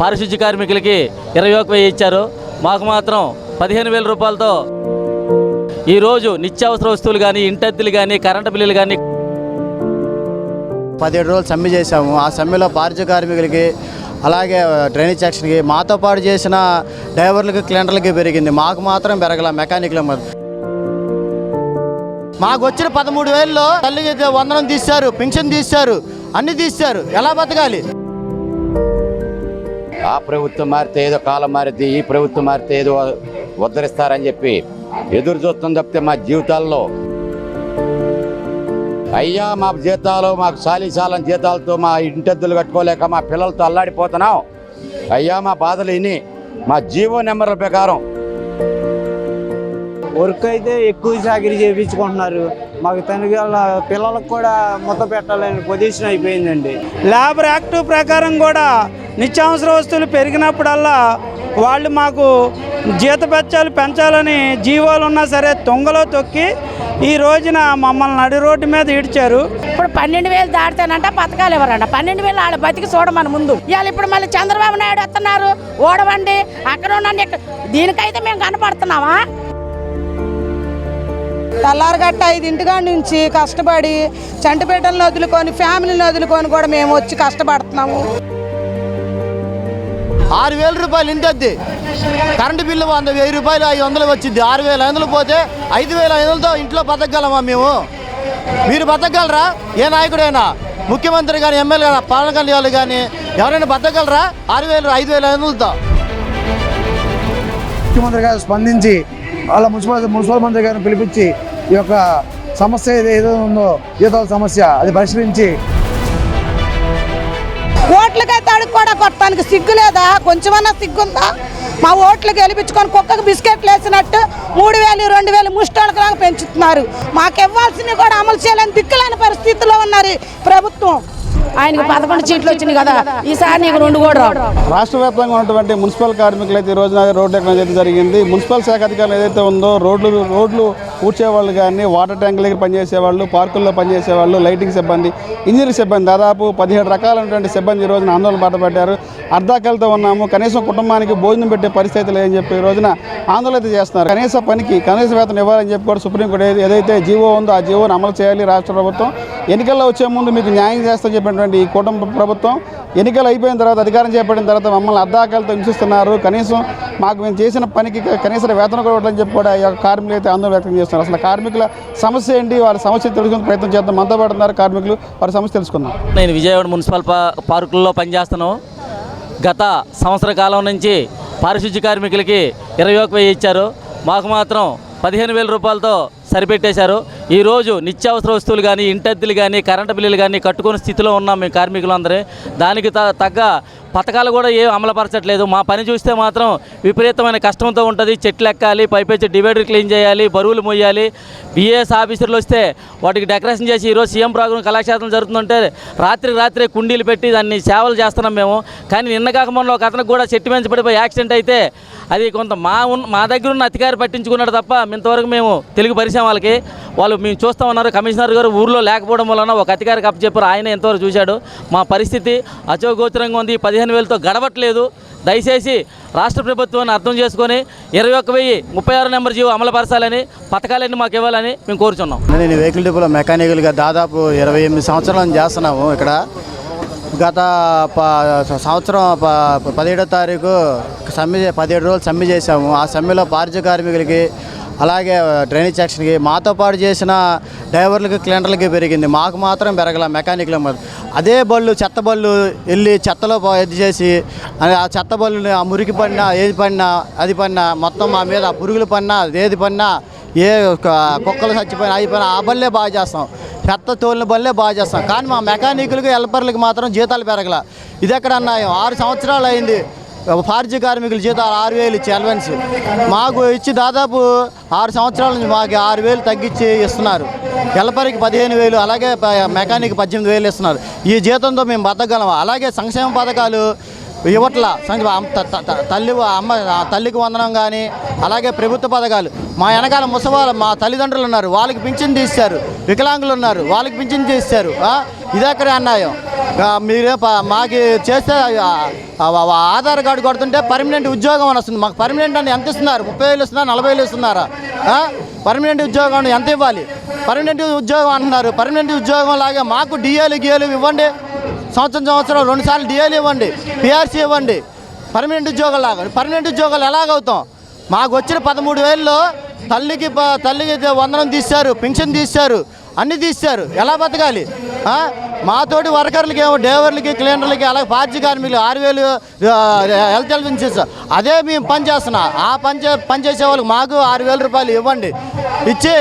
పారిశుద్ధ్య కార్మికులకి ఇరవై ఒక వెయ్యి ఇచ్చారు. మాకు మాత్రం పదిహేను వేల రూపాయలతో ఈరోజు నిత్యావసర వస్తువులు కానీ ఇంటద్దెలు కానీ కరెంటు బిల్లులు కానీ పదిహేడు రోజులు సమ్మె చేశాము. ఆ సమ్మెలో పారిశుద్ధ్య కార్మికులకి అలాగే డ్రైనేజ్ సెక్షన్కి మాతో పాటు చేసిన డ్రైవర్లకి క్లీనర్లకి పెరిగింది. మాకు మాత్రం పెరగల మెకానిక్ల మాకు వచ్చిన పదమూడు వేలలో తల్లి వందనం తీశారు పెన్షన్ తీశారు అన్నీ తీశారు. ఎలా బతకాలి? ఆ ప్రభుత్వం మారితే ఏదో కాలం మారితే ఈ ప్రభుత్వం మారితే ఏదో ఉద్ధరిస్తారని చెప్పి ఎదురు చూస్తుంది తప్పితే మా జీవితాల్లో అయ్యా మా జీతాలు మాకు సాలీసాలం జీతాలతో మా ఇంటద్దులు కట్టుకోలేక మా పిల్లలతో అల్లాడిపోతున్నాం. అయ్యా మా బాధలు ఇని మా జీవో నెంబర్ల ప్రకారం వర్క్ అయితే ఎక్కువ చాకరీ చేయించుకుంటున్నారు మాకు తనకి వాళ్ళ పిల్లలకు కూడా ముద్ద పెట్టాలని పొజిషన్ అయిపోయిందండి. లేబర్ యాక్ట్ ప్రకారం కూడా నిత్యావసర వస్తువులు పెరిగినప్పుడల్లా వాళ్ళు మాకు జీతపెచ్చాలు పెంచాలని జీవోలు ఉన్నా సరే తొంగలో తొక్కి ఈ రోజున మమ్మల్ని నడి రోడ్డు మీద ఇడ్చారు ఇప్పుడు పన్నెండు వేలు దాటితేనంట పథకాలు ఇవ్వరంట పన్నెండు వేలు ఆడ బతికి చూడమని ముందు. ఇవాళ ఇప్పుడు మళ్ళీ చంద్రబాబు నాయుడు వస్తున్నారు ఓడవండి అక్కడ ఉండండి ఇక్కడ దీనికైతే మేము కనపడుతున్నావా తెల్లారగట్ట ఐదింటిగా నుంచి కష్టపడి చంటిపేటలను వదులుకొని ఫ్యామిలీని వదులుకొని కూడా మేము వచ్చి కష్టపడుతున్నాము. ఆరు వేల రూపాయలు ఇంటద్ది కరెంటు బిల్లు వంద వెయ్యి రూపాయలు ఐదు వందలు వచ్చింది. ఆరు వేల ఐదు వందలు పోతే ఐదు వేల ఐదు వందలతో ఇంట్లో బతకగలమా మేము? మీరు బతకగలరా? ఏ నాయకుడైనా? ముఖ్యమంత్రి కానీ ఎమ్మెల్యే కానీ పవన్ కళ్యాణ్ కానీ ఎవరైనా బతకగలరా? ఆరు వేలు ఐదు వేల ఐదు వందలతో ముఖ్యమంత్రి గారు స్పందించి వాళ్ళ మున్సిపల్ మున్సిపల్ మంత్రి గారిని పిలిపించి ఈ యొక్క సమస్య ఏదో ఉందో జీతాల సమస్య అది పరిశీలించి ఓట్లకైతే అడుగు కూడా కొట్టడానికి సిగ్గు లేదా? కొంచెమన్నా సిగ్గుందా? మా ఓట్లు గెలిపించుకొని కుక్కకు బిస్కెట్లు వేసినట్టు మూడు వేలు రెండు వేలు ముష్టోళ్ళకి పెంచుతున్నారు. మాకు ఇవ్వాల్సినవి కూడా అమలు చేయలేని దిక్కులేని పరిస్థితుల్లో ఉన్నారు ప్రభుత్వం. ఆయనకు పదకొండు సీట్లు వచ్చినాయి కదా. ఈసారి నీకు రెండు కూడా రావు. రాష్ట్ర వ్యాప్తంగా ఉన్నటువంటి మున్సిపల్ కార్మికులు అయితే ఈ రోజున రోడ్డు ఎక్కడం అయితే జరిగింది. మున్సిపల్ శాఖ అధికారులు ఏదైతే ఉందో రోడ్లు రోడ్లు ఊడ్చేవాళ్ళు కానీ వాటర్ ట్యాంకుల దగ్గర పనిచేసేవాళ్ళు పార్కుల్లో పనిచేసేవాళ్ళు లైటింగ్ సిబ్బంది ఇంజనీరింగ్ సిబ్బంది దాదాపు పదిహేడు రకాలైనటువంటి సిబ్బంది ఈ రోజున ఆందోళన బాటపడ్డారు అర్ధాకలతో ఉన్నాము. కనీసం కుటుంబానికి భోజనం పెట్టే పరిస్థితి లేదని చెప్పి ఈ రోజున ఆందోళన అయితే చేస్తున్నారు. కనీస పనికి కనీస వేతనం ఇవ్వాలని చెప్పి కూడా సుప్రీంకోర్టు ఏది- ఏదైతే జీవో ఉందో ఆ జీవోను అమలు చేయాలి రాష్ట్ర ప్రభుత్వం. ఎన్నికల్లో వచ్చే ముందు మీకు న్యాయం చేస్తా చెప్పినటువంటి ఈ కుటుంబ ప్రభుత్వం ఎన్నికలు అయిపోయిన తర్వాత అధికారం చేపట్టిన తర్వాత మమ్మల్ని అర్ధాకాలతో హింసిస్తున్నారు. కనీసం మాకు మేము చేసిన పనికి కనీస వేతనం కూడా ఇవ్వట్లని చెప్పి కూడా ఈ యొక్క కార్మికులు అయితే ఆందోళన వ్యక్తం చేస్తున్నారు. అసలు కార్మికుల సమస్య ఏంటి? వారి సమస్య తెలుసుకునే ప్రయత్నం చేద్దాం. మనతో పడుతున్నారు కార్మికులు. వారి సమస్య తెలుసుకుందాం. నేను విజయవాడ మున్సిపల్ పార్కుల్లో పనిచేస్తాను గత సంవత్సర కాలం నుంచి పారిశుద్ధ్య కార్మికులకి ఇరవై ఒక వెయ్యి ఇచ్చారు. మాకు మాత్రం పదిహేను వేల రూపాయలతో సరిపెట్టేశారు. ఈరోజు నిత్యావసర వస్తువులు కానీ ఇంటద్దెలు కానీ కరెంటు బిల్లులు కానీ కట్టుకునే స్థితిలో ఉన్నాం మేము కార్మికులందరూ. దానికి త- తగ్గ పథకాలు కూడా ఏం అమలుపరచట్లేదు. మా పని చూస్తే మాత్రం విపరీతమైన కష్టంతో ఉంటుంది. చెట్లు ఎక్కాలి పైపెచ్చి డివైడర్ క్లీన్ చేయాలి బరువులు మొయ్యాలి బిఏఎస్ ఆఫీసర్లు వస్తే వాటికి డెకరేషన్ చేసి ఈరోజు సీఎం ప్రోగ్రామ్ కళాక్షేత్రం జరుగుతుందంటే రాత్రి రాత్రి కుండీలు పెట్టి దాన్ని సేవలు చేస్తున్నాం మేము. కానీ నిన్న కాక మొన్న ఒక అతనికి కూడా చెట్టు మీద పడిపోయి యాక్సిడెంట్ అయితే అది కొంత మా ఉన్న మా దగ్గర ఉన్న అధికారి పట్టించుకున్నాడు తప్ప ఇంతవరకు మేము తెలుగు పరిశ్రమ వాళ్ళకి వాళ్ళు మేము చూస్తూ ఉన్నారు. కమిషనర్ గారు ఊర్లో లేకపోవడం వలన ఒక అధికారికి అప్పచెప్పారు ఆయన ఎంతవరకు చూశాడు. మా పరిస్థితి అచోగోచరంగా ఉంది. పదిహేను వేలతో గడవట్లేదు. దయచేసి రాష్ట్ర ప్రభుత్వాన్ని అర్థం చేసుకొని ఇరవై ఒక్క వెయ్యి ముప్పై ఆరు నెంబర్ జీవో అమలుపరచాలని పథకాలన్నీ మాకు ఇవ్వాలని మేము కోరుచున్నాం. నేను వెహికల్ డిపోలో మెకానికల్గా దాదాపు ఇరవై ఎనిమిది సంవత్సరాలు చేస్తున్నాము ఇక్కడ. గత ప- సంవత్సరం ప- పదిహేడో తారీఖు సమ్మె పదిహేడు రోజులు సమ్మె చేశాము. ఆ సమ్మెలో పారిశుద్ధ్య కార్మికులకి అలాగే డ్రైనేజ్ సెక్షన్కి మాతో పాటు చేసిన డ్రైవర్లకి క్లీనర్లకి పెరిగింది. మాకు మాత్రం పెరగల మెకానిక్ల అదే బళ్ళు చెత్త బళ్ళు వెళ్ళి చెత్తలో ఇది చేసి ఆ చెత్త బళ్ళుని ఆ మురికి పడినా ఏది పడినా అది పడినా మొత్తం మా మీద ఆ పురుగులు పడినా ఏది పడినా ఏ ఒక కుక్కలు చచ్చిపోయినా అయిపోయినా ఆ బల్లే బాగా చేస్తాం. చెత్త తోలిన బల్లే బాగా చేస్తాం. కానీ మా మెకానికులకి హెల్పర్లకి మాత్రం జీతాలు పెరగల. ఇది ఎక్కడ అన్నాయం ఆరు సంవత్సరాలు అయింది. పార్జీ కార్మికుల జీతాలు ఆరు వేలు ఇచ్చి అలవెన్స్ మాకు ఇచ్చి దాదాపు ఆరు సంవత్సరాల నుంచి మాకు ఆరు వేలు తగ్గించి ఇస్తున్నారు. హెల్పర్కి పదిహేను వేలు అలాగే ప- మెకానిక్ పద్దెనిమిది వేలు ఇస్తున్నారు. ఈ జీతంతో మేము బతకగలం అలాగే సంక్షేమ పథకాలు ఇవ్వట్ల సంక్షేమ తల్లి అమ్మ తల్లికి వందనం కానీ అలాగే ప్రభుత్వ పథకాలు. మా వెనకాల ముసవాళ్ళ మా తల్లిదండ్రులు ఉన్నారు. వాళ్ళకి పింఛన్ తీస్తారు. వికలాంగులు ఉన్నారు. వాళ్ళకి పింఛన్ తీస్తారు. ఇదక్కడే అన్యాయం? మీరే మాకు చేస్తే ఆధార్ కార్డు కొడుతుంటే పర్మనెంట్ ఉద్యోగం అని వస్తుంది. మాకు పర్మనెంట్ అని ఎంత ఇస్తున్నారు? ముప్పై వేలు ఇస్తున్నారు? నలభై వేలు ఇస్తున్నారా? పర్మనెంట్ ఉద్యోగం ఎంత ఇవ్వాలి? పర్మనెంట్ ఉద్యోగం అంటున్నారు. పర్మనెంట్ ఉద్యోగం లాగే మాకు డిఏలు గిఏలు ఇవ్వండి. సంవత్సరం సంవత్సరం రెండు సార్లు డిఏలు ఇవ్వండి పిఆర్సీ ఇవ్వండి. పర్మనెంట్ ఉద్యోగాలు లాగా పర్మనెంట్ ఉద్యోగాలు ఎలాగవుతాం? మాకు వచ్చిన పదమూడు వేలలో తల్లికి తల్లికి వందనం తీశారు పెన్షన్ తీశారు అన్నీ తీశారు ఎలా బతకాలి? మాతోటి వర్కర్లకి ఏమో డ్రైవర్లకి క్లీనర్లకి అలాగే పార్టీ కార్మికులు ఆరు వేలు హెల్త్ హెల్త్ ఇన్సూరెన్స్. అదే మేము పని చేస్తున్నా. ఆ పని చే పని చేసే వాళ్ళకి మాకు ఆరు వేల రూపాయలు ఇవ్వండి. ఇచ్చి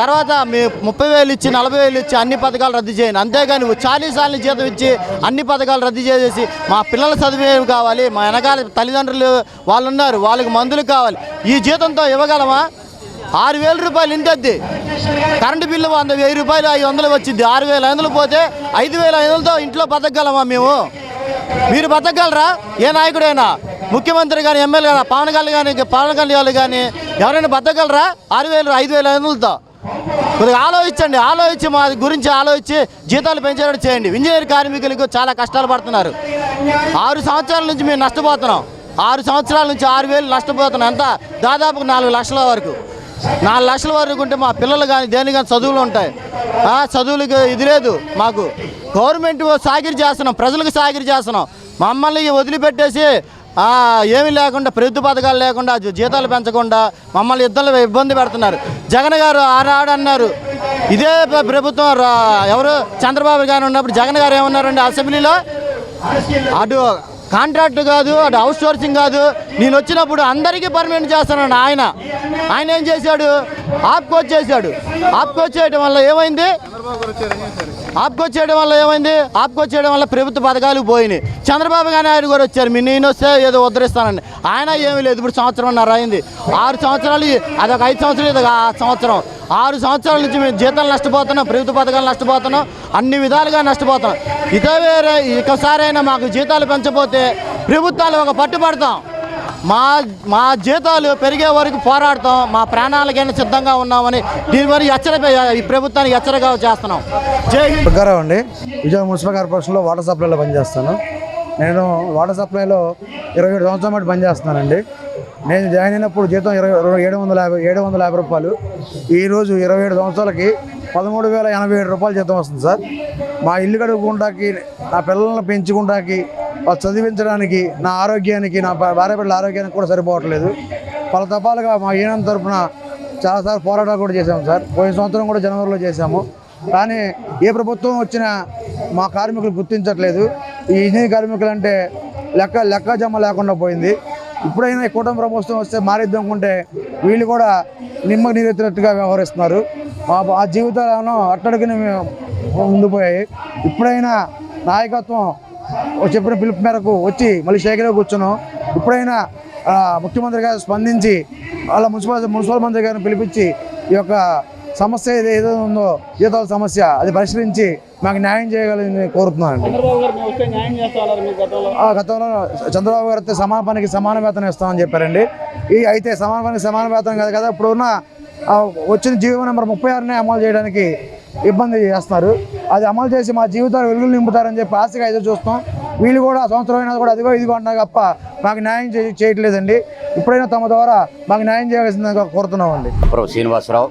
తర్వాత మీ ముప్పై వేలు ఇచ్చి నలభై వేలు ఇచ్చి అన్ని పథకాలు రద్దు చేయండి. అంతేగాని చాలీస్ సార్లు జీతం ఇచ్చి అన్ని పథకాలు రద్దు చేసేసి మా పిల్లల చదివేవి కావాలి? మా వెనకాల తల్లిదండ్రులు వాళ్ళు ఉన్నారు వాళ్ళకి మందులు కావాలి. ఈ జీతంతో ఇవ్వగలమా? ఆరు వేల రూపాయలు ఇంతద్ది. కరెంటు బిల్లు వంద వెయ్యి రూపాయలు ఐదు వందలు వచ్చింది. ఆరు వేల ఐదు వందలు పోతే ఐదు వేల ఐదు వందలతో ఇంట్లో బతకగలమా మేము? మీరు బతకగలరా? ఏ నాయకుడైనా? ముఖ్యమంత్రి కానీ ఎమ్మెల్యే కానీ పవన్ కళ్యాణ్ కానీ పవన్ కళ్యాణ్ కానీ ఎవరైనా బతకగలరా? ఆరు వేలు ఐదు వేల ఐదు వందలతో? కొద్దిగా ఆలోచించండి. ఆలోచించి మా గురించి ఆలోచించి జీతాలు పెంచేటట్టు చేయండి. ఇంజనీర్ కార్మికులకు చాలా కష్టాలు పడుతున్నారు. ఆరు సంవత్సరాల నుంచి మేము నష్టపోతున్నాం. ఆరు సంవత్సరాల నుంచి ఆరు వేలు నష్టపోతున్నాం. ఎంత దాదాపు నాలుగు లక్షల వరకు. నాలుగు లక్షల వరకు ఉంటే మా పిల్లలు కానీ దేని కానీ చదువులు ఉంటాయి. ఆ, చదువులకి ఇది లేదు. మాకు గవర్నమెంట్ సాగిరి చేస్తున్నాం. ప్రజలకు సాగిరి చేస్తున్నాం. మమ్మల్ని వదిలిపెట్టేసి ఏమి ఏమీ లేకుండా ప్రభుత్వ పథకాలు లేకుండా జీతాలు పెంచకుండా మమ్మల్ని ఇద్దరు ఇబ్బంది పెడుతున్నారు. జగన్ గారు ఆనాడు ఇదే ప్రభుత్వం ఎవరు? చంద్రబాబు గారు ఉన్నప్పుడు జగన్ గారు ఏమన్నారండి అసెంబ్లీలో? అటు కాంట్రాక్ట్ కాదు అటు అవుట్ సోర్సింగ్ కాదు. నేను వచ్చినప్పుడు అందరికీ పర్మనెంట్ చేస్తానని ఆయన. ఆయన ఏం చేశాడు? ఆప్కోచ్ చేశాడు. ఆప్కోచ్ చేయడం వల్ల ఏమైంది? ఆప్కోచ్ చేయడం వల్ల ఏమైంది? ఆప్కోచ్ చేయడం వల్ల ప్రభుత్వ పథకాలు పోయినాయి. చంద్రబాబు గారు ఆయన కూడా వచ్చారు. మీ నేను వస్తే ఏదో ఉద్ధరిస్తానండి ఆయన ఏమీ లేదు. ఇప్పుడు సంవత్సరంన్నర అయింది. ఆరు సంవత్సరాలు అదొక ఐదు సంవత్సరాలు ఇది ఆ సంవత్సరం. ఆరు సంవత్సరాల నుంచి మేము జీతాలు నష్టపోతున్నాం. ప్రభుత్వ పథకాలు నష్టపోతున్నాం. అన్ని విధాలుగా నష్టపోతున్నాం. ఇదే వేరే ఒకసారైనా మాకు జీతాలు పెంచబోతే ప్రభుత్వాలు ఒక పట్టుబడతాం. మా మా జీతాలు పెరిగే వరకు పోరాడతాం మా ప్రాణాలకైనా సిద్ధంగా ఉన్నామని దీని మరి హెచ్చరిక ఈ ప్రభుత్వానికి హెచ్చరిక చేస్తున్నాం. జై హింద్. అండి. విజయ మున్సిపల్ కార్పొరేషన్లో వాటర్ సప్లైలో పనిచేస్తాను. నేను వాటర్ సప్లైలో ఇరవై ఏడు సంవత్సరాల బట్టి పనిచేస్తున్నానండి. నేను జాయిన్ అయినప్పుడు జీతం ఇరవై ఏడు వందల యాభై ఏడు వందల యాభై రూపాయలు. ఈరోజు ఇరవై ఏడు సంవత్సరాలకి పదమూడు వేల ఎనభై ఏడు రూపాయలు జీతం వస్తుంది సార్. మా ఇల్లు కడుక్కుంటాకి నా పిల్లల్ని పెంచుకుంటాకి చదివించడానికి నా ఆరోగ్యానికి నా భార్య బిడ్డల ఆరోగ్యానికి కూడా సరిపోవట్లేదు. పలు తపాలుగా మా ఈయన తరఫున చాలాసార్లు పోరాటాలు కూడా చేశాము సార్. పోయిన సంవత్సరం కూడా జనవరిలో చేశాము. కానీ ఏ ప్రభుత్వం వచ్చినా మా కార్మికులు గుర్తించట్లేదు. ఈ ఇంజనీరింగ్ కార్మికులు అంటే లెక్క లెక్క జమ లేకుండా పోయింది. ఇప్పుడైనా ఈ కూటమి ప్రభుత్వం వస్తే మారిద్దాం వీళ్ళు కూడా నిమ్మ నీరెత్తినట్టుగా వ్యవహరిస్తున్నారు. మా ఆ జీవితాలను అట్టడికి ముందుపోయాయి ఇప్పుడైనా నాయకత్వం చెప్పిన పిలుపు మేరకు వచ్చి మళ్ళీ శేఖలో కూర్చున్నాం. ఇప్పుడైనా ముఖ్యమంత్రి గారు స్పందించి వాళ్ళ మున్సిపల్ మున్సిపల్ మంత్రి గారిని పిలిపించి ఈ యొక్క సమస్య ఏది ఉందో జీతాల సమస్య అది పరిశీలించి మాకు న్యాయం చేయగలని కోరుతున్నానండి. గతంలో? ఆ గతంలో చంద్రబాబు గారు అయితే సమాన పనికి సమాన వేతనం ఇస్తామని చెప్పారండి. ఈ అయితే సమాన పనికి సమాన వేతనం కాదు కదా ఇప్పుడు ఉన్న ఆ, వచ్చిన జీవో నెంబర్ ముప్పై ఆరునే అమలు చేయడానికి ఇబ్బంది చేస్తున్నారు. అది అమలు చేసి మా జీవితాలు వెలుగులు నింపుతారని చెప్పి ఆశగా ఎదురు చూస్తాం వీళ్ళు కూడా సంవత్సరం అయినా కూడా అదిగో ఇదిగో అన్నారు తప్ప మాకు న్యాయం చేయ- చేయట్లేదండి. ఇప్పుడైనా తమ ద్వారా మాకు న్యాయం చేయాల్సిందిగా కోరుతున్నామండి. Prabhu Srinivasarao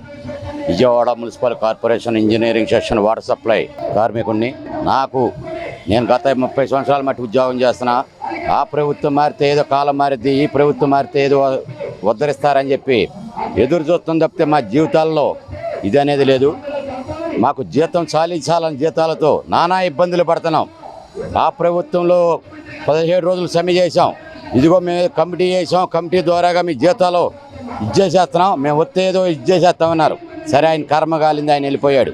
Vijayawada municipal corporation engineering section water supply కార్మికుడిని నాకు నేను గత ముప్పై సంవత్సరాల మట్టి ఉద్యోగం చేస్తున్నా. ఆ ప్రభుత్వం మారితే ఏదో కాలం మారిద్ది ఈ ప్రభుత్వం మారితే ఏదో ఉద్ధరిస్తారని చెప్పి ఎదురు చూస్తుంది తప్పితే మా జీవితాల్లో ఇది అనేది లేదు. మాకు జీతం చాలించాలని జీతాలతో నానా ఇబ్బందులు పడుతున్నాం. ఆ ప్రభుత్వంలో పదిహేడు రోజులు సమ్మె చేసాం ఇదిగో మేము కమిటీ చేసాం కమిటీ ద్వారాగా మీ జీతాలు ఇచ్చేసేస్తున్నాం. మేము వస్తే ఏదో ఇచ్చేసేస్తామన్నారు. సరే ఆయన కర్మ కాలింది ఆయన వెళ్ళిపోయాడు.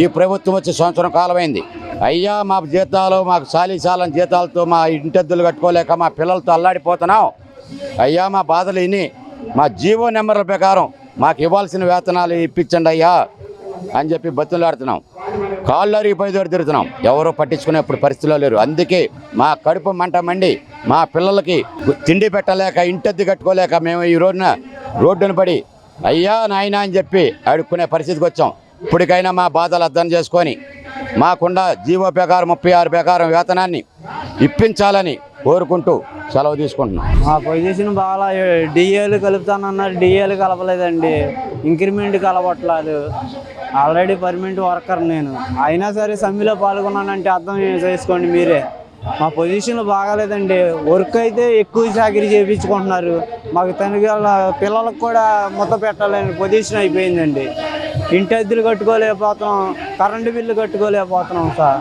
ఈ ప్రభుత్వం వచ్చి సంవత్సరం కాలమైంది. అయ్యా మా జీతాలు మాకు చాలీ జీతాలతో మా ఇంటద్దులు కట్టుకోలేక మా పిల్లలతో అల్లాడిపోతున్నాం. అయ్యా మా బాధలు విని మా జీవో నెంబర్ల ప్రకారం మాకు ఇవ్వాల్సిన వేతనాలు ఇప్పించండి అయ్యా. అని చెప్పి బతులాడుతున్నాం కాళ్ళు అరిగిపోయి దూరం తిరుగుతున్నాం ఎవరో పట్టించుకునేప్పుడు పరిస్థితిలో లేరు. అందుకే మా కడుపు మంట మండి మా పిల్లలకి తిండి పెట్టలేక ఇంటద్ది కట్టుకోలేక మేము ఈ రోజున రోడ్డున పడి అయ్యా నాయనా అని చెప్పి అడుక్కునే పరిస్థితికి వచ్చాం. ఇప్పటికైనా మా బాధలు అర్థం చేసుకొని మాకుండా జీవో ప్రకారం ముప్పై ఆరు ప్రకారం వేతనాన్ని ఇప్పించాలని కోరుకుంటూ సెలవు తీసుకుంటున్నాం. మా పొజిషన్ బాగా డిఏలు కలుపుతానన్నారు. డిఏలు కలపలేదండి. ఇంక్రిమెంట్ కలపట్లేదు. ఆల్రెడీ పర్మనెంట్ వర్కర్ నేను. అయినా సరే సమ్మెలో పాల్గొన్నానంటే అర్థం చేసుకోండి మీరే. మా పొజిషన్ బాగాలేదండి. వర్క్ అయితే ఎక్కువ చాకరీ చేయించుకుంటున్నారు మాకు తనగల పిల్లలకు కూడా ముద్ద పెట్టాలని పొజిషన్ అయిపోయిందండి. ఇంటి అద్దెలు కట్టుకోలేకపోతున్నాం. కరెంటు బిల్లు కట్టుకోలేకపోతున్నాం సార్.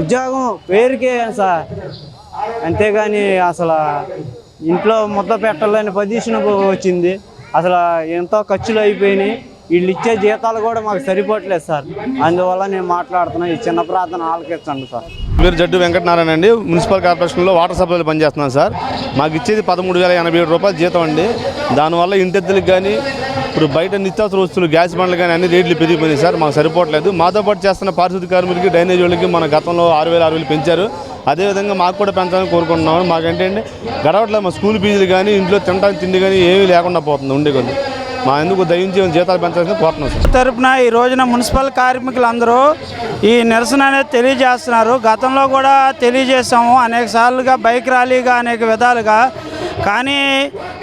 ఉద్యోగం పేరుకే సార్. అంతేగాని అసలు ఇంట్లో ముద్ద పెట్టలేని పొజిషన్ వచ్చింది. అసలు ఎంతో ఖర్చులు అయిపోయినాయి. వీళ్ళు ఇచ్చే జీతాలు కూడా మాకు సరిపోవట్లేదు సార్. అందువల్ల నేను మాట్లాడుతున్నా ఈ చిన్న ప్రార్థన ఆలకించండి సార్. మీరు జడ్డు వెంకటనారాయణ అండి. మున్సిపల్ కార్పొరేషన్లో వాటర్ సప్లైలో పనిచేస్తున్నాను సార్. మాకు ఇచ్చేది పదమూడు వేల ఎనభై ఏడు రూపాయలు జీతం అండి. దానివల్ల ఇంటెద్దులకు కానీ ఇప్పుడు బయట నిత్యావసర వస్తువులు గ్యాస్ బండ్లు కానీ అన్ని రేట్లు పెరిగిపోయినాయి సార్. మాకు సరిపోవట్లేదు. మాతో పాటు చేస్తున్న పారిశుద్ధ్య కార్మికులకి డ్రైనేజ్ వాళ్ళకి మన గతంలో ఆరు వేలు ఆరు వేలు పెంచారు. అదేవిధంగా మాకు కూడా పెంచాలని కోరుకుంటున్నాము. మాకంటే గడవట్లేదు మా స్కూల్ ఫీజులు కానీ ఇంట్లో తినడానికి తిండి కానీ ఏమీ లేకుండా పోతుంది ఉండే కొద్ది. మా ఎందుకు దయించి జీతాలు పెంచాల్సిన కోరుతున్నాం సార్. తరపున ఈ రోజున మున్సిపల్ కార్మికులందరూ ఈ నిరసన అనేది తెలియజేస్తున్నారు. గతంలో కూడా తెలియజేసాము అనేక సార్లుగా బైక్ ర్యాలీగా అనేక విధాలుగా కానీ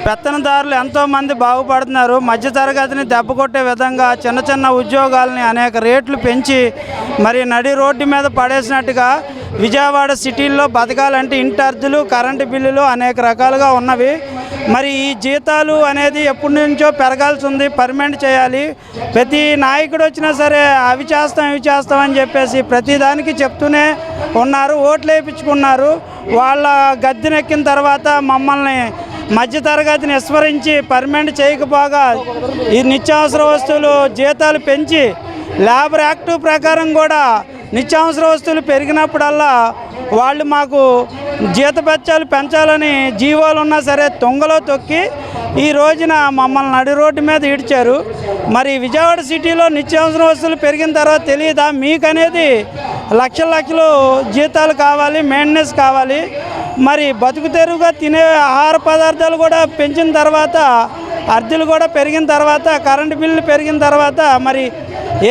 పెత్తనదారులు ఎంతోమంది బాగుపడుతున్నారు. మధ్యతరగతిని దెబ్బ కొట్టే విధంగా చిన్న చిన్న ఉద్యోగాలని అనేక రేట్లు పెంచి మరి నడి రోడ్డు మీద పడేసినట్టుగా విజయవాడ సిటీల్లో బతకాలంటే ఇంటర్జులు కరెంటు బిల్లులు అనేక రకాలుగా ఉన్నవి. మరి ఈ జీతాలు అనేది ఎప్పటి నుంచో పెరగాల్సి ఉంది పర్మనెంట్ చేయాలి. ప్రతి నాయకుడు వచ్చినా సరే అవి చేస్తాం ఇవి చేస్తాం అని చెప్పేసి ప్రతిదానికి చెప్తూనే ఉన్నారు ఓట్లు వేయించుకున్నారు. వాళ్ళ గద్దెనెక్కిన తర్వాత మమ్మల్ని మధ్యతరగతిని విస్మరించి పర్మనెంట్ చేయకపోగా ఈ నిత్యావసర వస్తువులు జీతాలు పెంచి లేబర్ యాక్ట్ ప్రకారం కూడా నిత్యావసర వస్తువులు పెరిగినప్పుడల్లా వాళ్ళు మాకు జీతబత్యాలు పెంచాలని జీవోలు ఉన్నా సరే తొంగలో తొక్కి ఈ రోజున మమ్మల్ని నడి రోడ్డు మీద ఇడ్చారు మరి విజయవాడ సిటీలో నిత్యావసర వస్తువులు పెరిగిన తర్వాత తెలియదా? మీకనేది లక్షల లక్షలు జీతాలు కావాలి మెయింటెనెన్స్ కావాలి. మరి బతుకు తెరువుగా తినే ఆహార పదార్థాలు కూడా పెంచిన తర్వాత అద్దెలు కూడా పెరిగిన తర్వాత కరెంటు బిల్లు పెరిగిన తర్వాత మరి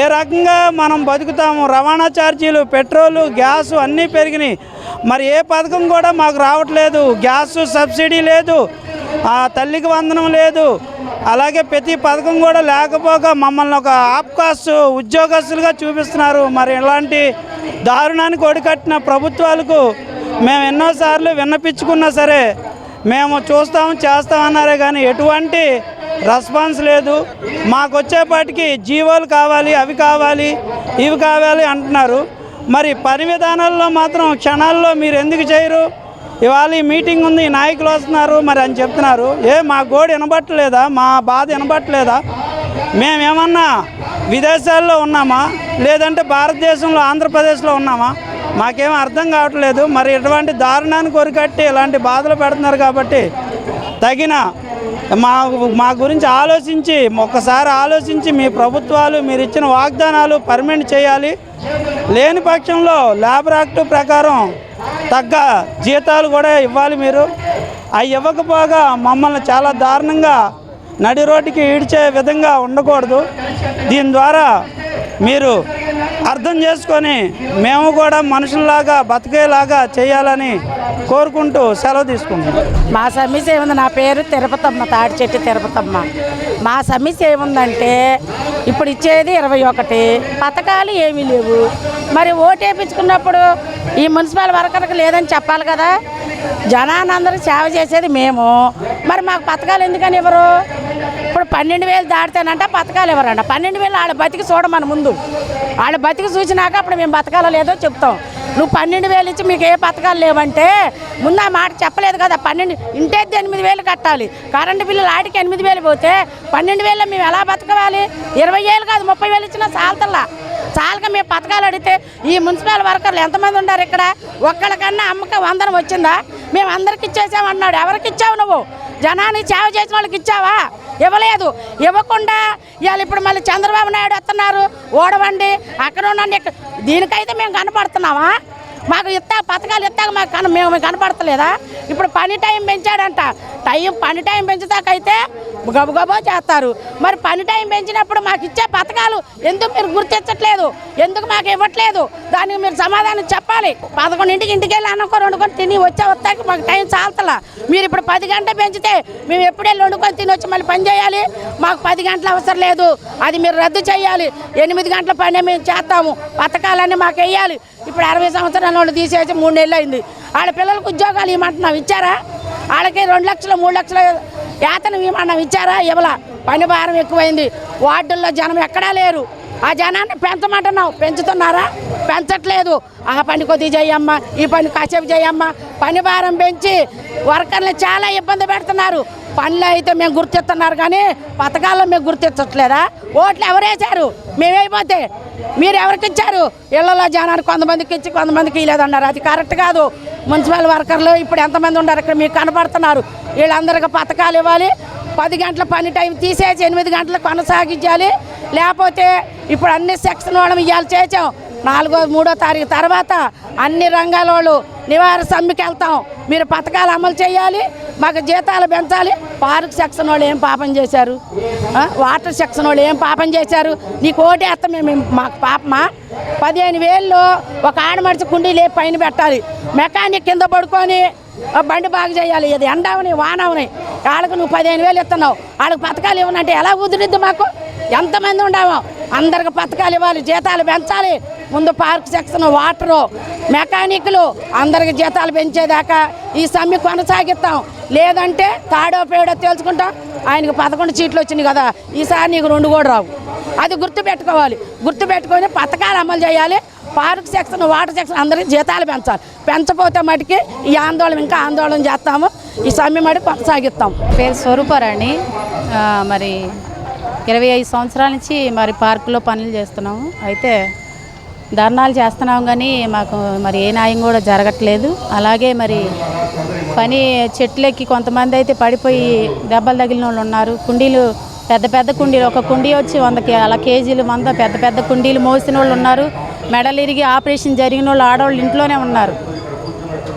ఏ రకంగా మనం బతుకుతాము? రవాణా ఛార్జీలు పెట్రోలు గ్యాసు అన్నీ పెరిగినాయి. మరి ఏ పథకం కూడా మాకు రావట్లేదు. గ్యాస్ సబ్సిడీ లేదు. ఆ తల్లికి వందనం లేదు. అలాగే ప్రతి పథకం కూడా లేకపోగా మమ్మల్ని ఒక ఆప్కాస్ ఉద్యోగస్తులుగా చూపిస్తున్నారు. మరి ఇలాంటి దారుణానికి ఒడికట్టిన ప్రభుత్వాలకు మేము ఎన్నోసార్లు విన్నపించుకున్నా సరే మేము చూస్తాము చేస్తామన్నారే కానీ ఎటువంటి రెస్పాన్స్ లేదు. మాకు వచ్చేపాటికి జీవోలు కావాలి అవి కావాలి ఇవి కావాలి అంటున్నారు. మరి పని విధానాల్లో మాత్రం క్షణాల్లో మీరు ఎందుకు చేయరు? ఇవాళ ఈ మీటింగ్ ఉంది నాయకులు వస్తున్నారు మరి అని చెప్తున్నారు. ఏ మా గోడు వినబట్టలేదా? మా బాధ వినబట్టలేదా? మేమేమన్నా విదేశాల్లో ఉన్నామా? లేదంటే భారతదేశంలో ఆంధ్రప్రదేశ్లో ఉన్నామా? మాకేం అర్థం కావట్లేదు. మరి ఇటువంటి దారుణాన్ని కొరికట్టి ఇలాంటి బాధలు పెడుతున్నారు కాబట్టి తగిన మా మా గురించి ఆలోచించి ఒక్కసారి ఆలోచించి మీ ప్రభుత్వాలు మీరు ఇచ్చిన వాగ్దానాలు పర్మనెంట్ చేయాలి. లేని పక్షంలో లేబర్ యాక్ట్ ప్రకారం తగ్గ జీతాలు కూడా ఇవ్వాలి మీరు. అవి ఇవ్వకపోగా మమ్మల్ని చాలా దారుణంగా నడి రోడ్డుకి ఈడ్చే విధంగా ఉండకూడదు. దీని ద్వారా మీరు అర్థం చేసుకొని మేము కూడా మనుషుల్లాగా బతికేలాగా చేయాలని కోరుకుంటూ సెలవు తీసుకుంటున్నాం. మా సమస్య ఏముంది? నా పేరు తిరుపతమ్మ తాడి చెట్టు తిరుపతమ్మ. మా సమస్య ఏముందంటే ఇప్పుడు ఇచ్చేది ఇరవై ఒకటి పథకాలు ఏమీ లేవు. మరి ఓటు వేయించుకున్నప్పుడు ఈ మున్సిపల్ వర్కర్కి లేదని చెప్పాలి కదా? జనానందరూ సేవ చేసేది మేము. మరి మాకు పథకాలు ఎందుకని ఇవ్వరు? ఇప్పుడు పన్నెండు వేలు దాటితేనంట పథకాలు ఇవ్వరంట పన్నెండు వేలు వాళ్ళ బతికి చూడమని ముందు. వాళ్ళ బతికి చూసినాక అప్పుడు మేము బతకాలో లేదో చెప్తాం. నువ్వు పన్నెండు వేలు ఇచ్చి మీకు ఏ పథకాలు లేవంటే ముందు ఆ మాట చెప్పలేదు కదా పన్నెండు ఇంటేది ఎనిమిది వేలు కట్టాలి. కరెంటు బిల్లులు ఆడికి ఎనిమిది వేలు పోతే పన్నెండు వేలు మేము ఎలా బతకవాలి? ఇరవై వేలు కాదు ముప్పై వేలు ఇచ్చినా చాలతల్లా. చాలక మేము పథకాలు అడిగితే ఈ మున్సిపల్ వర్కర్లు ఎంతమంది ఉన్నారు ఇక్కడ? ఒక్కళ్ళకన్నా అమ్మక వందనం వచ్చిందా? మేము అందరికి ఇచ్చేసామన్నాడు. ఎవరికి ఇచ్చావు నువ్వు? జనాన్ని సేవ చేసిన వాళ్ళకి ఇచ్చావా? ఇవ్వలేదు. ఇవ్వకుండా ఇవాళ ఇప్పుడు మళ్ళీ చంద్రబాబు నాయుడు వస్తున్నారు. ఓడవండి. అక్కడ ఉండండి. ఇక్కడ దీనికైతే మేము కనపడుతున్నామా? మాకు ఇత్తా పథకాలు ఇత్తాక మాకు కన మేము కనపడతలేదా? ఇప్పుడు పని టైం పెంచాడంట. టైం పని టైం పెంచుతాకైతే గబగబా చేస్తారు. మరి పని టైం పెంచినప్పుడు మాకు ఇచ్చే పథకాలు ఎందుకు మీరు గుర్తించట్లేదు? ఎందుకు మాకు ఇవ్వట్లేదు? దానికి మీరు సమాధానం చెప్పాలి. పదకొండింటికి ఇంటికి వెళ్ళి అన్నుకొని వండుకొని తిని వచ్చే వస్తాకి మాకు టైం చాలతలా. మీరు ఇప్పుడు పది గంటలు పెంచితే మేము ఎప్పుడెళ్ళి వండుకొని తిని వచ్చి మళ్ళీ పని చేయాలి? మాకు పది గంటలు అవసరం లేదు. అది మీరు రద్దు చేయాలి. ఎనిమిది గంటల పని మేము చేస్తాము. పథకాలన్నీ మాకు వేయాలి. ఇప్పుడు అరవై సంవత్సరాల వాళ్ళు తీసేసి మూడు నెలలు అయింది. వాళ్ళ పిల్లలకు ఉద్యోగాలు ఇవ్వమంటున్నాం ఇచ్చారా? వాళ్ళకి రెండు లక్షలు మూడు లక్షల యాతన విమానం ఇచ్చారా? ఇవ్వలా పని భారం ఎక్కువైంది. వార్డుల్లో జనం ఎక్కడా లేరు. ఆ జనాన్ని పెంచమంటున్నావు. పెంచుతున్నారా? పెంచట్లేదు. ఆ పని కొద్దిగా చేయమ్మా ఈ పని కాసేపు చేయమ్మా పని భారం పెంచి వర్కర్లు చాలా ఇబ్బంది పెడుతున్నారు. పనులు అయితే మేము గుర్తిస్తున్నారు కానీ పథకాల్లో మేము గుర్తించట్లేదా? ఓట్లు ఎవరేశారు? మేమైపోతే మీరు ఎవరికి ఇచ్చారు? ఇళ్ళలో జనానికి కొంతమందికి ఇచ్చి కొంతమందికి ఇవ్వలేదన్నారు అది కరెక్ట్ కాదు. మున్సిపల్ వర్కర్లు ఇప్పుడు ఎంతమంది ఉన్నారు? ఇక్కడ మీకు కనపడుతున్నారు. వీళ్ళందరికీ పథకాలు ఇవ్వాలి. పది గంటల పని టైం తీసేసి ఎనిమిది గంటలకు కొనసాగించాలి. లేకపోతే ఇప్పుడు అన్ని సెక్షన్ వాళ్ళం ఇవాళ చేసాం నాలుగో మూడో తారీఖు తర్వాత అన్ని రంగాల వాళ్ళు నివారణ సమ్మెకి వెళ్తాం. మీరు పథకాలు అమలు చేయాలి మాకు జీతాలు పెంచాలి. పార్క్ సెక్షన్ వాళ్ళు ఏం పాపం చేశారు? వాటర్ సెక్షన్ వాళ్ళు ఏం పాపం చేశారు? నీకు ఓటు మేము మాకు పాపమా? పదిహేను వేల్లో ఒక ఆడమడిచి కుండీలు లేపి పైన పెట్టాలి. మెకానిక్ కింద పడుకొని బండి బాగు చేయాలి. ఇది ఎండవని వానవని వాళ్ళకు నువ్వు పదిహేను వేలు ఇస్తున్నావు. వాళ్ళకి పథకాలు ఇవ్వనంటే ఎలా కుదిరిద్ది మాకు? ఎంతమంది ఉండమో? అందరికి పథకాలు ఇవ్వాలి జీతాలు పెంచాలి. ముందు పార్క్ సెక్షన్ వాటరు మెకానిక్లు అందరికి జీతాలు పెంచేదాకా ఈ సమ్మె కొనసాగిస్తాం. లేదంటే తాడో పేడో తేల్చుకుంటాం. ఆయనకు పదకొండు సీట్లు వచ్చినాయి కదా ఈసారి నీకు రెండు కూడా రావు. అది గుర్తు పెట్టుకోవాలి పథకాలు అమలు చేయాలి. పార్క్ సెక్షన్ వాటర్ సెక్షన్ అందరికి జీతాలు పెంచాలి. పెంచపోతే మటుకి ఈ ఆందోళన ఇంకా ఆందోళన చేస్తాము. ఈ సమ్మె మటుకు కొనసాగిస్తాం. పేరు స్వరూపారాణి మరి ఇరవై ఐదు సంవత్సరాల నుంచి మరి పార్కులో పనులు చేస్తున్నాము. అయితే ధర్నాలు చేస్తున్నాం కానీ మాకు మరి ఏ న్యాయం కూడా జరగట్లేదు. అలాగే మరి పని చెట్లెక్కి కొంతమంది అయితే పడిపోయి దెబ్బలు తగిలిన వాళ్ళు ఉన్నారు. కుండీలు పెద్ద పెద్ద కుండీలు ఒక కుండీ వచ్చి వందకి అలా కేజీలు వంద పెద్ద పెద్ద కుండీలు మోసిన వాళ్ళు ఉన్నారు. మెడలు ఇరిగి ఆపరేషన్ జరిగిన వాళ్ళు ఆడవాళ్ళు ఇంట్లోనే ఉన్నారు.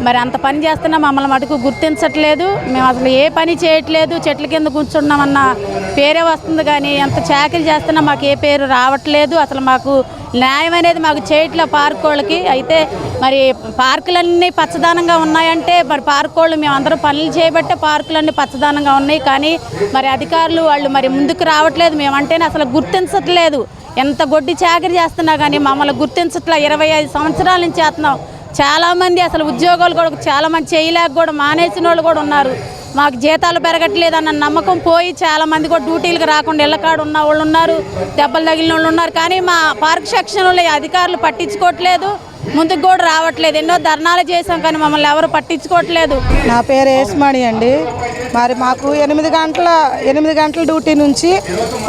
మరి అంత పని చేస్తున్నా మమ్మల్ని మటుకు గుర్తించట్లేదు. మేము అసలు ఏ పని చేయట్లేదు. చెట్ల కింద కూర్చున్నామన్న పేరే వస్తుంది కానీ ఎంత చాకరీ చేస్తున్నా మాకు ఏ పేరు రావట్లేదు. అసలు మాకు న్యాయం అనేది మాకు చేయట్లే పార్క్ వాళ్ళకి. అయితే మరి పార్కులన్నీ పచ్చదనంగా ఉన్నాయంటే మరి పార్క్ వాళ్ళు మేము అందరూ పనులు చేయబట్టే పార్కులన్నీ పచ్చదనంగా ఉన్నాయి. కానీ మరి అధికారులు వాళ్ళు మరి ముందుకు రావట్లేదు. మేమంటేనే అసలు గుర్తించట్లేదు. ఎంత గొడ్డి చాకరీ చేస్తున్నా కానీ మమ్మల్ని గుర్తించట్లే. ఇరవై ఐదు సంవత్సరాల నుంచి చేస్తున్నాం. చాలామంది అసలు ఉద్యోగాలు కూడా చాలామంది చేయలేక కూడా మానేసిన వాళ్ళు కూడా ఉన్నారు. మాకు జీతాలు పెరగట్లేదు అన్న నమ్మకం పోయి చాలామంది కూడా డ్యూటీలకు రాకుండా ఇళ్ళకాడు ఉన్న వాళ్ళు ఉన్నారు దెబ్బలు తగిలిన వాళ్ళు ఉన్నారు. కానీ మా పార్క్ సెక్షన్లో అధికారులు పట్టించుకోవట్లేదు. ముందుకు కూడా రావట్లేదు. ఎన్నో ధర్నాలు చేసాం కానీ మమ్మల్ని ఎవరు పట్టించుకోవట్లేదు. నా పేరు ఏసుమణి అండి. మరి మాకు ఎనిమిది గంటల ఎనిమిది గంటల డ్యూటీ నుంచి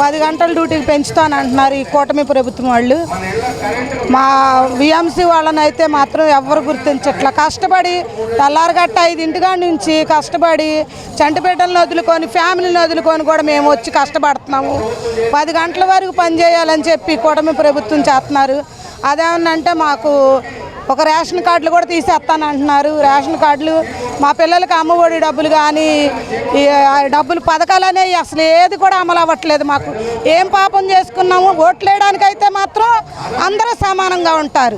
పది గంటల డ్యూటీకి పెంచుతాను అంటున్నారు ఈ కూటమి ప్రభుత్వం వాళ్ళు. మా విఎంసీ వాళ్ళని అయితే మాత్రం ఎవరు గుర్తించట్ల. కష్టపడి తెల్లారగట్ట ఐదింటికాడ నుంచి కష్టపడి చంటిపేటలను వదులుకొని ఫ్యామిలీని వదులుకొని కూడా మేము వచ్చి కష్టపడుతున్నాము. పది గంటల వరకు పని చేయాలని చెప్పి కూటమి ప్రభుత్వం చేస్తున్నారు. అదేమన్నంటే మాకు ఒక రేషన్ కార్డులు కూడా తీసేస్తాను అంటున్నారు రేషన్ కార్డులు మా పిల్లలకి అమ్మఒడి డబ్బులు కానీ డబ్బులు పథకాలు అనేవి అసలు ఏది కూడా అమలు అవ్వట్లేదు మాకు. ఏం పాపం చేసుకున్నాము ఓట్లేయడానికి అయితే మాత్రం అందరూ సమానంగా ఉంటారు.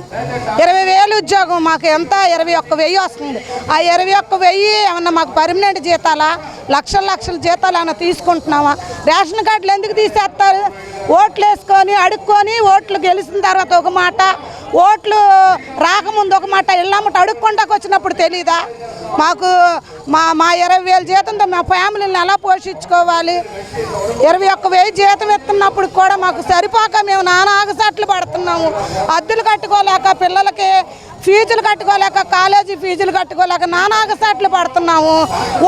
ఇరవై వేలు ఉద్యోగం మాకు ఎంత? ఇరవై ఒక్క వెయ్యి వస్తుంది. ఆ ఇరవై ఒక్క వెయ్యి ఏమన్నా మాకు పర్మనెంట్ జీతాలా? లక్షల లక్షల జీతాలు ఏమన్నా తీసుకుంటున్నామా? రేషన్ కార్డులు ఎందుకు తీసేస్తారు? ఓట్లు వేసుకొని అడుక్కొని ఓట్లు గెలిచిన తర్వాత ఒక మాట ఓట్లు రాకముందు ఒక మాట ఇళ్ళమ్మట అడుక్కుంటాకు వచ్చినప్పుడు తెలీదా? మాకు మా మా ఇరవై వేల జీతంతో మా ఫ్యామిలీని ఎలా పోషించుకోవాలి? ఇరవై ఒక్క వెయ్యి జీతం ఎత్తున్నప్పుడు కూడా మాకు సరిపోక మేము నానా ఆగసాట్లు పడుతున్నాము. అద్దెలు కట్టుకోలేక పిల్లలకి ఫీజులు కట్టుకోలేక కాలేజీ ఫీజులు కట్టుకోలేక నానాగసాట్లు పడుతున్నాము.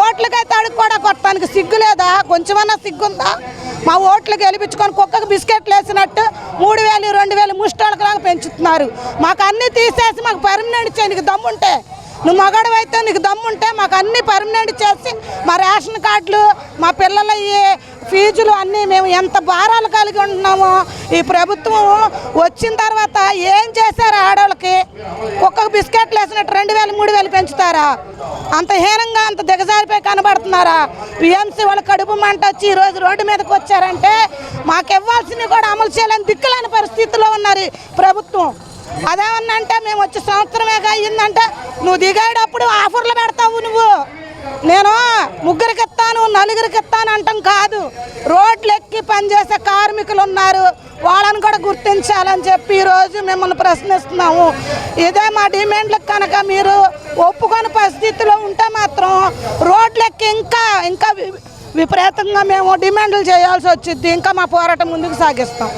ఓట్లకైతే అడుక్కోడా కొట్టడానికి సిగ్గు లేదా? కొంచెమన్నా సిగ్గుందా? మా ఓట్లు గెలిపించుకొని కుక్కకు బిస్కెట్లు వేసినట్టు మూడు వేలు రెండు వేలు ముష్టోళ్ళకలాగా పెంచుతున్నారు. మాకు అన్నీ తీసేసి మాకు పర్మనెంట్ చేయడానికి దమ్ముంటే నువ్వు మగాడు అయితే నీకు దమ్ముంటే మాకు అన్ని పర్మనెంట్ చేసి మా రేషన్ కార్డులు మా పిల్లల ఫీజులు అన్నీ మేము ఎంత భారాలు కలిగి ఉంటున్నామో ఈ ప్రభుత్వం వచ్చిన తర్వాత ఏం చేశారు ఆడవాళ్ళకి? ఒక్కొక్క బిస్కెట్లు వేసినట్టు రెండు వేలు మూడు వేలు పెంచుతారా? అంత హీనంగా అంత దిగజారిపోయి కనబడుతున్నారా? పిఎంసీ వాళ్ళ కడుపు మంట వచ్చి ఈరోజు రోడ్డు మీదకి వచ్చారంటే మాకు ఇవ్వాల్సినవి కూడా అమలు చేయలేని దిక్కులేని పరిస్థితిలో ఉన్నారు ప్రభుత్వం. అదేమన్నా అంటే మేము వచ్చి సంవత్సరమే అయ్యిందంటే నువ్వు దిగేటప్పుడు ఆఫర్లు పెడతావు నువ్వు. నేను ముగ్గురికి ఇస్తాను నలుగురికి ఇస్తాను అంటాం కాదు. రోడ్లు ఎక్కి పనిచేసే కార్మికులు ఉన్నారు వాళ్ళని కూడా గుర్తించాలని చెప్పి ఈరోజు మిమ్మల్ని ప్రశ్నిస్తున్నాము. ఇదే మా డిమాండ్లకు కనుక మీరు ఒప్పుకొని పరిస్థితిలో ఉంటే మాత్రం రోడ్లు ఎక్కి ఇంకా ఇంకా వి- విపరీతంగా మేము డిమాండ్లు చేయాల్సి వచ్చింది ఇంకా మా పోరాటం ముందుకు సాగిస్తాం.